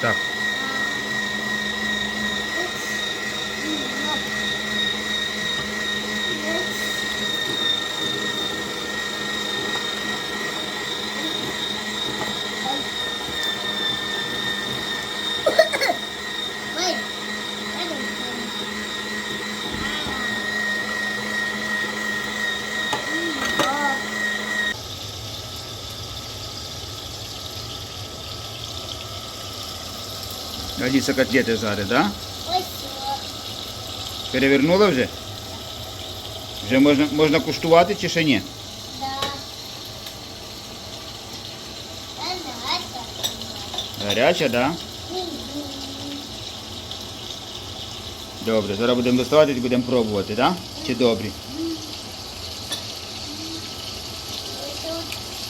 Так. Аліса котлети жарить, да? Ось що. Перевернула вже? Вже можна, можна куштувати чи ще ні? Да. Анася. Гаряча, да? Мгм. Добре, зараз будемо доставати і будемо пробувати, да? Чи добрі?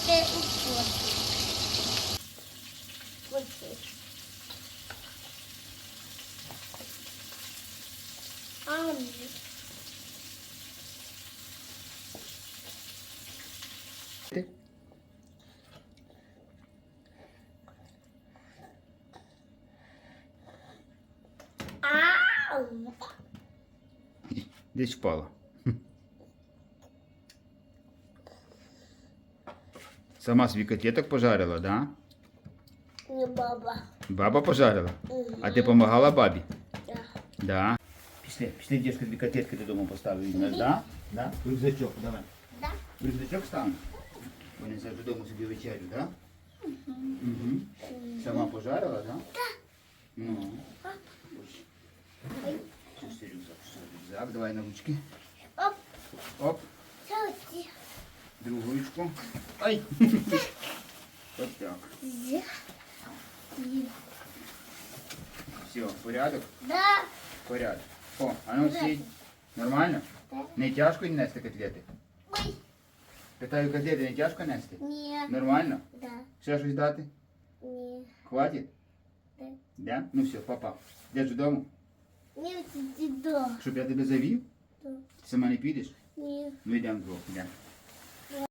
Це Ау. Десь впала. Сама собі котлеток пожарила, да? Не баба. Баба пожарила. Мгм. А ти допомагала бабі? Да. Да. Пішли, пішли, дівчинка, дві котлетки додому поставили. Візьмеш, да? Да? Рюкзачок, давай. Да. Рюкзачок ставимо. Вони зараз додому собі вечерю, да? Угу. Сама пожарила, да? Так. Ну. Ось. Ой. Що ж це рюкзак? Що це рюкзак? Давай на ручки. Оп. Оп. Це оці. Другу ручку. Ай! Ось так. З. Ні. Все, порядок? Да. Порядок. О, а ну всі. Нормально? Да. Не тяжко нести котлети? Ой. Питаю, котлети не тяжко нести? Ні. Нормально? Да. Ще щось дати? Ні. Хватить? Да. Да? Ну все, папа. Йдеш додому? Ні, це дідо. Щоб я тебе завів? Да. Ти сама не підеш? Ні. Ну йдемо вдвох, йдемо.